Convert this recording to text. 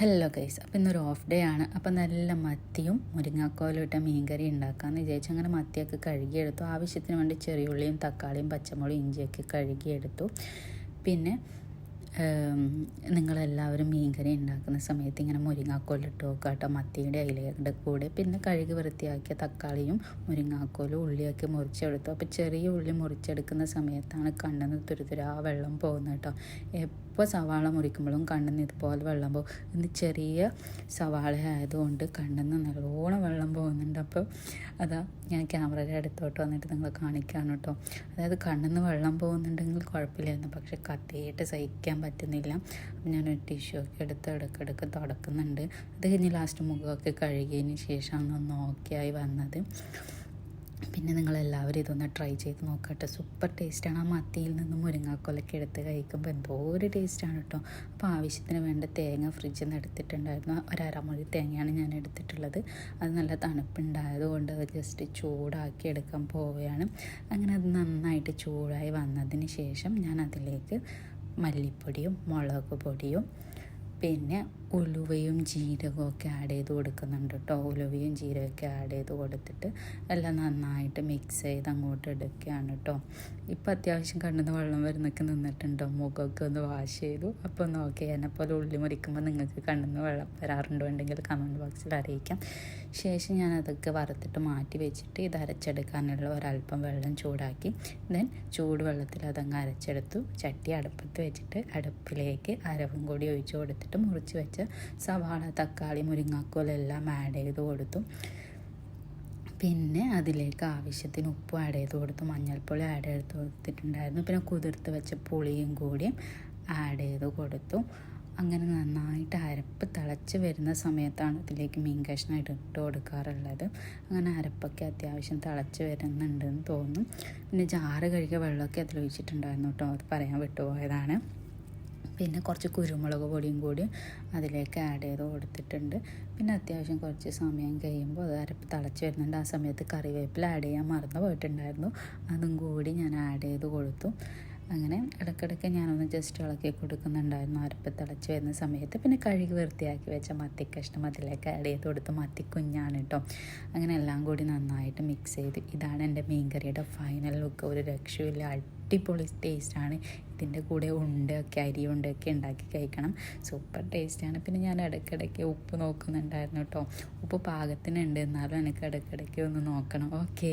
Hello guys അപ്പോൾ ഇന്നൊരു off day ആണ്. അപ്പോൾ നല്ല മത്തിയും മുരിങ്ങാക്കോലും ഇട്ട മീൻകറി ഉണ്ടാക്കാമെന്ന് വിചാരിച്ചു. അങ്ങനെ മത്തിയൊക്കെ കഴുകിയെടുത്തു. ആവശ്യത്തിന് വേണ്ടി ചെറിയുള്ളിയും തക്കാളിയും പച്ചമുളകും ഇഞ്ചിയൊക്കെ കഴുകിയെടുത്തു. പിന്നെ നിങ്ങളെല്ലാവരും മീൻകറി ഉണ്ടാക്കുന്ന സമയത്ത് ഇങ്ങനെ മുരിങ്ങാക്കോലിട്ട് നോക്കുക കേട്ടോ. മത്തിയുടെ ഇലയുടെ കൂടെ. പിന്നെ കഴുകി വൃത്തിയാക്കിയ തക്കാളിയും മുരിങ്ങാക്കോലും ഉള്ളിയൊക്കെ മുറിച്ചെടുത്തു. അപ്പോൾ ചെറിയ ഉള്ളി മുറിച്ചെടുക്കുന്ന സമയത്താണ് കണ്ണിന്ന് തുരുതുരാ വെള്ളം പോകുന്നത് കേട്ടോ. എപ്പോൾ സവാള മുറിക്കുമ്പോഴും കണ്ണെന്ന് ഇതുപോലെ വെള്ളം പോകും. ഇന്ന് ചെറിയ സവാള ആയതുകൊണ്ട് കണ്ണെന്ന് നല്ലോണം വെള്ളം പോകുന്നുണ്ട്. അപ്പോൾ അതാ ഞാൻ ക്യാമറയുടെ അടുത്തോട്ട് വന്നിട്ട് നിങ്ങളെ കാണിക്കാണ് കേട്ടോ. അതായത് കണ്ണെന്ന് വെള്ളം പോകുന്നുണ്ടെങ്കിൽ കുഴപ്പമില്ലായിരുന്നു. പക്ഷെ കത്തിയിട്ട് സഹിക്കാൻ പറ്റുന്നില്ല. അപ്പം ഞാനൊരു ടിഷ്യൂ ഒക്കെ എടുത്ത് ഇടയ്ക്കിടയ്ക്ക് തുടക്കുന്നുണ്ട്. അത് കഴിഞ്ഞ് ലാസ്റ്റ് മുഖമൊക്കെ കഴുകിയതിന് ശേഷമാണ് ഒന്ന് ഓക്കെ ആയി വന്നത്. പിന്നെ നിങ്ങളെല്ലാവരും ഇതൊന്ന് ട്രൈ ചെയ്ത് നോക്കട്ടെ. സൂപ്പർ ടേസ്റ്റാണ് ആ മത്തിയിൽ നിന്ന് മുരിങ്ങാക്കൊലൊക്കെ എടുത്ത് കഴിക്കുമ്പോൾ എന്തോ ഒരു ടേസ്റ്റാണ് കേട്ടോ അപ്പോൾ ആവശ്യത്തിന് വേണ്ട തേങ്ങ ഫ്രിഡ്ജിൽ നിന്ന് എടുത്തിട്ടുണ്ടായിരുന്നു. ഒരു അരമുറി തേങ്ങയാണ് ഞാൻ എടുത്തിട്ടുള്ളത്. അത് നല്ല തണുപ്പുണ്ടായത് കൊണ്ട് ജസ്റ്റ് ചൂടാക്കി എടുക്കാൻ പോവുകയാണ്. അങ്ങനെ അത് നന്നായിട്ട് ചൂടായി വന്നതിന് ശേഷം ഞാൻ അതിലേക്ക് മല്ലിപ്പൊടിയും മുളക് പൊടിയും പിന്നെ ഉലുവയും ജീരകവും ഒക്കെ ആഡ് ചെയ്ത് കൊടുക്കുന്നുണ്ട് കേട്ടോ ഉലുവയും ജീരകമൊക്കെ ആഡ് ചെയ്ത് കൊടുത്തിട്ട് എല്ലാം നന്നായിട്ട് മിക്സ് ചെയ്ത് അങ്ങോട്ട് എടുക്കുകയാണ് കേട്ടോ ഇപ്പോൾ അത്യാവശ്യം കണ്ണിന്ന് വെള്ളം വരുന്നൊക്കെ നിന്നിട്ടുണ്ടോ. മുഖമൊക്കെ ഒന്ന് വാഷ് ചെയ്തു. അപ്പോൾ ഒന്ന് ഓക്കെ എന്നെപ്പോലെ ഉള്ളി മുറിക്കുമ്പോൾ നിങ്ങൾക്ക് കണ്ണിന്ന് വെള്ളം വരാറുണ്ടോ ഉണ്ടെങ്കിൽ കമന്റ് ബോക്സിൽ അറിയിക്കാം. ശേഷം ഞാൻ അതൊക്കെ വറുത്തിട്ട് മാറ്റി വെച്ചിട്ട് ഇത് അരച്ചെടുക്കാനുള്ള ഒരല്പം വെള്ളം ചൂടാക്കി. ദെൻ ചൂടുവെള്ളത്തിൽ അതങ്ങ് അരച്ചെടുത്തു. ചട്ടി അടുപ്പത്ത് വെച്ചിട്ട് അടുപ്പിലേക്ക് അരവും കൂടി ഒഴിച്ചു കൊടുത്തിട്ട് മുറിച്ച് വെച്ച സവാള തക്കാളി മുരിങ്ങാക്കോലെല്ലാം ആഡ് ചെയ്ത് കൊടുത്തു. പിന്നെ അതിലേക്ക് ആവശ്യത്തിന് ഉപ്പ് ആഡ് ചെയ്ത് കൊടുത്തു. മഞ്ഞൾപ്പൊളി ആഡ് ചെയ്ത് കൊടുത്തിട്ടുണ്ടായിരുന്നു. പിന്നെ കുതിർത്ത് വെച്ച പുളിയും കൂടിയും ആഡ് ചെയ്ത് കൊടുത്തു. അങ്ങനെ നന്നായിട്ട് അരപ്പ് തിളച്ച് വരുന്ന സമയത്താണ് ഇതിലേക്ക് മീൻ കഷ്ണം ഇട്ട് കൊടുക്കാറുള്ളത്. അങ്ങനെ അരപ്പൊക്കെ അത്യാവശ്യം തിളച്ച് വരുന്നുണ്ടെന്ന് തോന്നും. പിന്നെ ജാറ് കഴുകിയ വെള്ളമൊക്കെ അതിൽ ഒഴിച്ചിട്ടുണ്ടായിരുന്നു കേട്ടോ. അത് പറയാൻ വിട്ടുപോയതാണ്. പിന്നെ കുറച്ച് കുരുമുളക് പൊടിയും കൂടി അതിലേക്ക് ആഡ് ചെയ്ത് കൊടുത്തിട്ടുണ്ട്. പിന്നെ അത്യാവശ്യം കുറച്ച് സമയം കഴിയുമ്പോൾ അത് അരപ്പ് തിളച്ച് വരുന്നുണ്ട്. ആ സമയത്ത് കറിവേപ്പില ആഡ് ചെയ്യാൻ മറന്നു പോയിട്ടുണ്ടായിരുന്നു അതും കൂടി ഞാൻ ആഡ് ചെയ്ത് കൊടുത്തു. അങ്ങനെ ഇടയ്ക്കിടയ്ക്ക് ഞാനൊന്ന് ജസ്റ്റ് ഇളക്കി കൊടുക്കുന്നുണ്ടായിരുന്നു. അരപ്പ് തിളച്ച് വരുന്ന സമയത്ത് പിന്നെ കഴുകി വൃത്തിയാക്കി വെച്ച മത്തി കഷ്ണം അതിലേക്ക് ആഡ് ചെയ്ത് കൊടുത്ത് മത്തി കുഞ്ഞാണ് കേട്ടോ അങ്ങനെ എല്ലാം കൂടി നന്നായിട്ട് മിക്സ് ചെയ്ത് ഇതാണ് എന്റെ മീൻകറിയുടെ ഫൈനൽ ലുക്ക് ഒരു രക്ഷയില്ല അടിപൊളി ടേസ്റ്റാണ് ഇതിന്റെ കൂടെ ഉണ്ടൊക്കെ അരി ഉണ്ടൊക്കെ ഉണ്ടാക്കി കഴിക്കണം. സൂപ്പർ ടേസ്റ്റാണ് പിന്നെ ഞാൻ ഇടയ്ക്കിടയ്ക്ക് ഉപ്പ് നോക്കുന്നുണ്ടായിരുന്നു കേട്ടോ ഉപ്പ് പാകത്തിനുണ്ട്. എന്നാലും എനിക്ക് ഇടയ്ക്കിടയ്ക്ക് ഒന്ന് നോക്കണം. ഓക്കേ